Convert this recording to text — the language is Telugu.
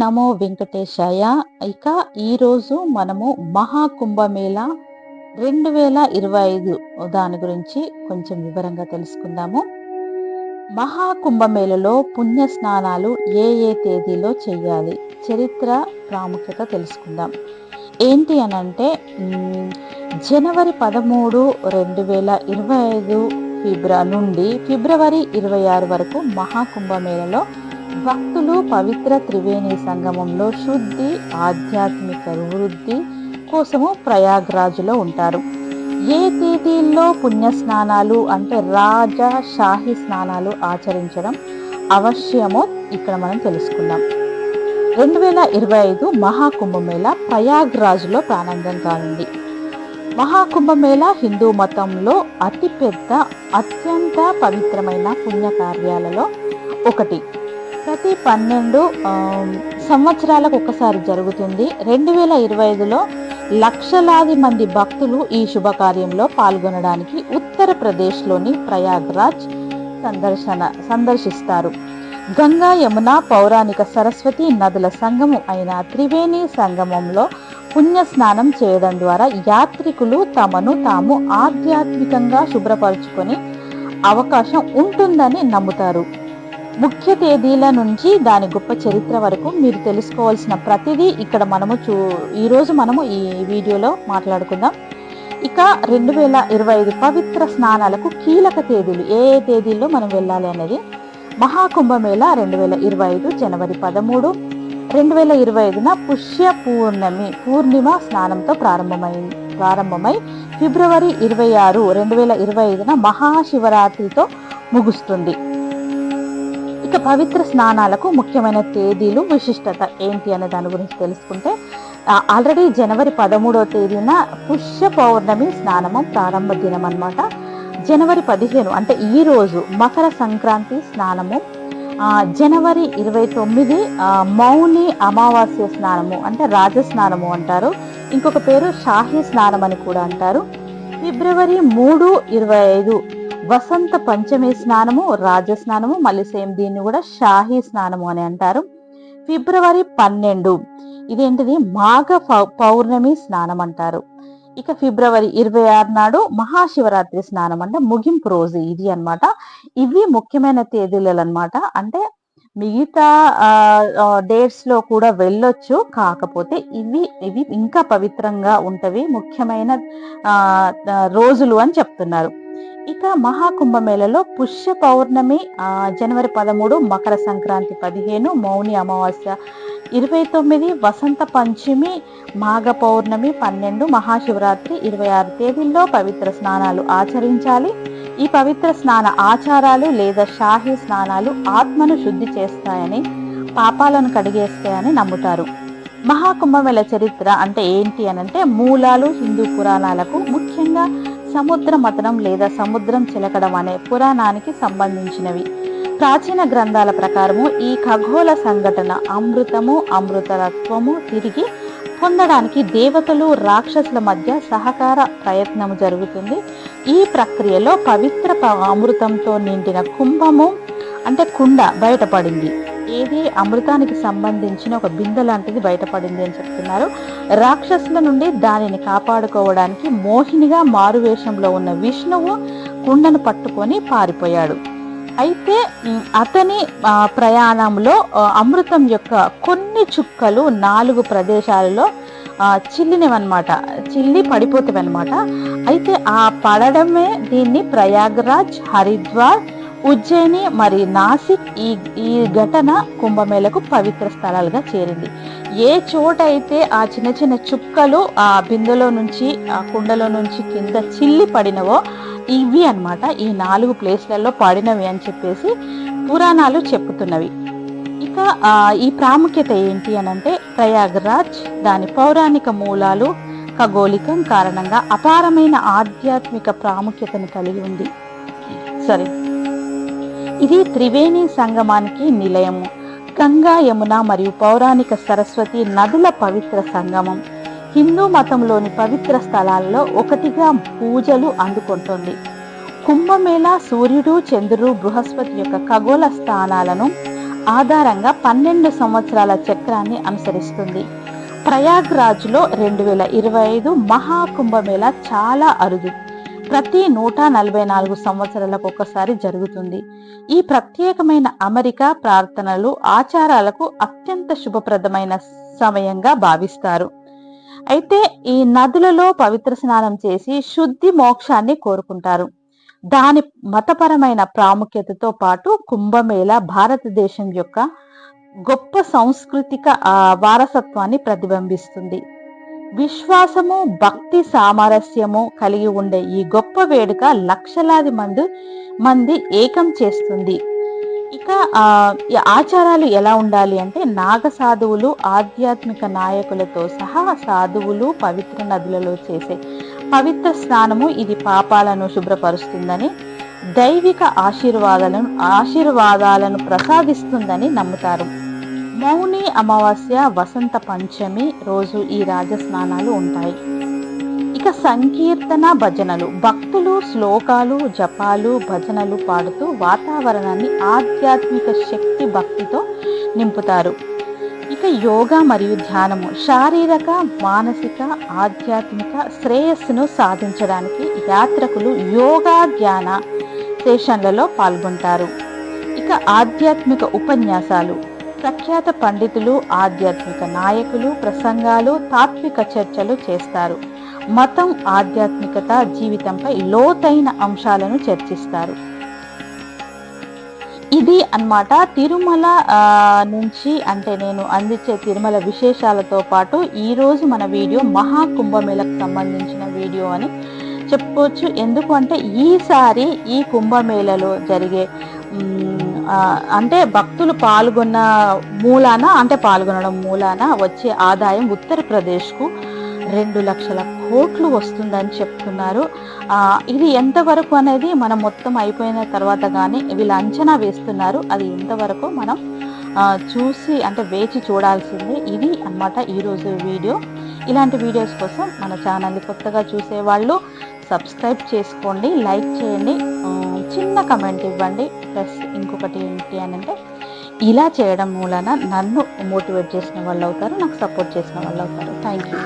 నమో వెంకటేశాయ. ఇక ఈరోజు మనము మహాకుంభమేళ రెండు వేల ఇరవై ఐదు దాని గురించి కొంచెం వివరంగా తెలుసుకుందాము. మహాకుంభమేళలో పుణ్య స్నానాలు ఏ ఏ తేదీలో చేయాలి? చరిత్ర ప్రాముఖ్యత తెలుసుకుందాం. ఏంటి అని అంటే జనవరి పదమూడు రెండు వేల ఇరవై ఐదు ఫిబ్ర నుండి ఫిబ్రవరి ఇరవై ఆరు వరకు మహాకుంభమేళలో భక్తులు పవిత్ర త్రివేణి సంగమంలో శుద్ధి ఆధ్యాత్మిక వృద్ధి కోసము ప్రయాగ్రాజులో ఉంటారు. ఏ తేదీల్లో పుణ్య స్నానాలు అంటే రాజ షాహి స్నానాలు ఆచరించడం అవశ్యమో ఇక్కడ మనం తెలుసుకుందాం. రెండు వేల ఇరవై ఐదు మహాకుంభమేళ ప్రయాగ్రాజ్లో ప్రారంభం కానుంది. మహాకుంభమేళ హిందూ మతంలో అతిపెద్ద అత్యంత పవిత్రమైన పుణ్యకార్యాలలో ఒకటి. ప్రతి పన్నెండు సంవత్సరాలకు ఒకసారి జరుగుతుంది. రెండు వేల ఇరవై ఐదులో లక్షలాది మంది భక్తులు ఈ శుభకార్యంలో పాల్గొనడానికి ఉత్తరప్రదేశ్లోని ప్రయాగ్రాజ్ సందర్శన సందర్శిస్తారు. గంగా యమున పౌరాణిక సరస్వతి నదుల సంగము అయిన త్రివేణి సంగమంలో పుణ్య స్నానం చేయడం ద్వారా యాత్రికులు తమను తాము ఆధ్యాత్మికంగా శుభ్రపరుచుకొని అవకాశం ఉంటుందని నమ్ముతారు. ముఖ్య తేదీల నుంచి దాని గొప్ప చరిత్ర వరకు మీరు తెలుసుకోవాల్సిన ప్రతిదీ ఇక్కడ మనము చూ ఈరోజు మనము ఈ వీడియోలో మాట్లాడుకుందాం. ఇక రెండు వేల ఇరవై ఐదు పవిత్ర స్నానాలకు కీలక తేదీలు ఏ ఏ తేదీల్లో మనం వెళ్ళాలి అనేది మహాకుంభమేళ రెండు వేల ఇరవై ఐదు జనవరి పదమూడు రెండు వేల ఇరవై ఐదున పుష్య పూర్ణమి పూర్ణిమ స్నానంతో ప్రారంభమైంది ప్రారంభమై ఫిబ్రవరి ఇరవై ఆరు రెండు వేల ఇరవై ఐదున మహాశివరాత్రితో ముగుస్తుంది. ఇక పవిత్ర స్నానాలకు ముఖ్యమైన తేదీలు విశిష్టత ఏంటి అనే దాని గురించి తెలుసుకుంటే ఆల్రెడీ జనవరి పదమూడవ తేదీన పుష్య పౌర్ణమి స్నానము ప్రారంభ దినం అనమాట జనవరి పదిహేను అంటే ఈ రోజు మకర సంక్రాంతి స్నానము. జనవరి ఇరవై తొమ్మిది మౌని అమావాస్య స్నానము అంటే రాజస్నానము అంటారు. ఇంకొక పేరు షాహీ స్నానం అని కూడా అంటారు. ఫిబ్రవరి మూడు ఇరవై ఐదు వసంత పంచమి స్నానము రాజస్నానము మళ్ళీ సేమ్ దీన్ని కూడా షాహీ స్నానము అని అంటారు. ఫిబ్రవరి పన్నెండు. ఇదేంటిది? మాఘ పౌర్ణమి స్నానం అంటారు. ఇక ఫిబ్రవరి ఇరవై ఆరు నాడు మహాశివరాత్రి స్నానం అంటే ముగింపు రోజు ఇది అనమాట ఇవి ముఖ్యమైన తేదీలు అనమాట అంటే మిగతా డేట్స్లో కూడా వెళ్ళొచ్చు. కాకపోతే ఇవి ఇవి ఇంకా పవిత్రంగా ఉంటవి. ముఖ్యమైన రోజులు అని చెప్తున్నారు. ఇక మహాకుంభమేళలో పుష్య పౌర్ణమి జనవరి పదమూడు మకర సంక్రాంతి పదిహేను మౌని అమావాస్య ఇరవై తొమ్మిది వసంత పంచమి మాఘ పౌర్ణమి పన్నెండు మహాశివరాత్రి ఇరవై ఆరు తేదీల్లో పవిత్ర స్నానాలు ఆచరించాలి. ఈ పవిత్ర స్నాన ఆచారాలు లేదా షాహీ స్నానాలు ఆత్మను శుద్ధి చేస్తాయని పాపాలను కడిగేస్తాయని నమ్ముతారు. మహాకుంభమేళ చరిత్ర అంటే ఏంటి అనంటే మూలాలు హిందూ పురాణాలకు ముఖ్యంగా సముద్ర మతనం లేదా సముద్రం చిలకడం అనే పురాణానికి సంబంధించినవి. ప్రాచీన గ్రంథాల ప్రకారము ఈ ఖగోళ సంఘటన అమృతము అమృతత్వము తిరిగి పొందడానికి దేవతలు రాక్షసుల మధ్య సహకార ప్రయత్నము జరుగుతుంది. ఈ ప్రక్రియలో పవిత్ర అమృతంతో నిండిన కుంభము అంటే కుండ బయటపడింది. ఏది అమృతానికి సంబంధించిన ఒక బిందె లాంటిది బయటపడింది అని చెప్తున్నారు. రాక్షసుల నుండి దానిని కాపాడుకోవడానికి మోహినిగా మారువేషంలో ఉన్న విష్ణువు కుండను పట్టుకొని పారిపోయాడు. అయితే అతని ప్రయాణంలో అమృతం యొక్క కొన్ని చుక్కలు నాలుగు ప్రదేశాలలో చిల్లినవన్నమాట. చిల్లి పడిపోతావన్నమాట. అయితే ఆ పడడమే దీన్ని ప్రయాగ్రాజ్ హరిద్వార్ ఉజ్జయిని మరి నాసిక్ ఈ ఈ ఘటన కుంభమేళకు పవిత్ర స్థలాలుగా చేరింది. ఏ చోట అయితే ఆ చిన్న చిన్న చుక్కలు ఆ బిందెలో నుంచి ఆ కుండలో నుంచి కింద చిల్లి పడినవో ఇవి అనమాట ఈ నాలుగు ప్లేస్లలో పడినవి అని చెప్పేసి పురాణాలు చెప్పుతున్నవి. ఇక ఈ ప్రాముఖ్యత ఏంటి అని అంటే ప్రయాగరాజ్ దాని పౌరాణిక మూలాలు ఖగోళికం కారణంగా అపారమైన ఆధ్యాత్మిక ప్రాముఖ్యతను కలిగి ఉంది. సరే. ఇది త్రివేణి సంగమానికి నిలయము. గంగా యమున మరియు పౌరాణిక సరస్వతి నదుల పవిత్ర సంగమం. హిందూ మతంలోని పవిత్ర స్థలాల్లో ఒకటిగా పూజలు అందుకుంటుంది. కుంభమేళ సూర్యుడు చంద్రుడు బృహస్పతి యొక్క ఖగోళ స్థానాలను ఆధారంగా పన్నెండు సంవత్సరాల చక్రాన్ని అనుసరిస్తుంది. ప్రయాగ్రాజ్లో రెండు వేల ఇరవై ఐదు మహాకుంభమేళ చాలా అరుదు. ప్రతి నూట నలభై నాలుగు సంవత్సరాలకు ఒకసారి జరుగుతుంది. ఈ ప్రత్యేకమైన అమెరికా ప్రార్థనలు ఆచారాలకు అత్యంత శుభప్రదమైన సమయంగా భావిస్తారు. అయితే ఈ నదులలో పవిత్ర స్నానం చేసి శుద్ధి మోక్షాన్ని కోరుకుంటారు. దాని మతపరమైన ప్రాముఖ్యతతో పాటు కుంభమేళ భారతదేశం యొక్క గొప్ప సాంస్కృతిక వారసత్వాన్ని ప్రతిబింబిస్తుంది. విశ్వాసము భక్తి సామరస్యము కలిగి ఉండే ఈ గొప్ప వేడుక లక్షలాది మంది మంది ఏకం చేస్తుంది. ఇక ఆచారాలు ఎలా ఉండాలి అంటే నాగ సాధువులు ఆధ్యాత్మిక నాయకులతో సహా సాధువులు పవిత్ర నదులలో చేసే పవిత్ర స్నానము ఇది పాపాలను శుభ్రపరుస్తుందని దైవిక ఆశీర్వాదాలను ఆశీర్వాదాలను ప్రసాదిస్తుందని నమ్ముతారు. మౌని అమావాస్య వసంత పంచమి రోజు ఈ రాజస్నానాలు ఉంటాయి. ఇక సంకీర్తన భజనలు. భక్తులు శ్లోకాలు జపాలు భజనలు పాడుతూ వాతావరణాన్ని ఆధ్యాత్మిక శక్తి భక్తితో నింపుతారు. ఇక యోగా మరియు ధ్యానము. శారీరక మానసిక ఆధ్యాత్మిక శ్రేయస్సును సాధించడానికి యాత్రకులు యోగా ధ్యాన సెషన్లలో పాల్గొంటారు. ఇక ఆధ్యాత్మిక ఉపన్యాసాలు. ప్రఖ్యాత పండితులు ఆధ్యాత్మిక నాయకులు ప్రసంగాలు తాత్విక చర్చలు చేస్తారు. మతం ఆధ్యాత్మికత జీవితంపై లోతైన అంశాలను చర్చిస్తారు. ఇది అన్నమాట తిరుమల నుంచి అంటే నేను అందించే తిరుమల విశేషాలతో పాటు ఈరోజు మన వీడియో మహాకుంభమేళకు సంబంధించిన వీడియో అని చెప్పుకోవచ్చు. ఎందుకు అంటే ఈసారి ఈ కుంభమేళలో జరిగే అంటే భక్తులు పాల్గొన్న మూలాన అంటే పాల్గొనడం మూలాన వచ్చే ఆదాయం ఉత్తరప్రదేశ్కు రెండు లక్షల కోట్లు వస్తుందని చెప్తున్నారు. ఇది ఎంతవరకు అనేది మనం మొత్తం అయిపోయిన తర్వాత కానీ వీళ్ళు అంచనా వేస్తున్నారు. అది ఎంతవరకు మనం చూసి అంటే వేచి చూడాల్సిందే. ఇది అనమాట ఈరోజు వీడియో. ఇలాంటి వీడియోస్ కోసం మన ఛానల్ని కొత్తగా చూసేవాళ్ళు సబ్స్క్రైబ్ చేసుకోండి లైక్ చేయండి. చిన్న కమెంట్ ఇవ్వండి. ప్లస్ ఇంకొకటి ఏంటి అని అంటే ఇలా చేయడం మూలన నన్ను మోటివేట్ చేసిన వాళ్ళు అవుతారు నాకు సపోర్ట్ చేసిన వాళ్ళు అవుతారు థ్యాంక్ యూ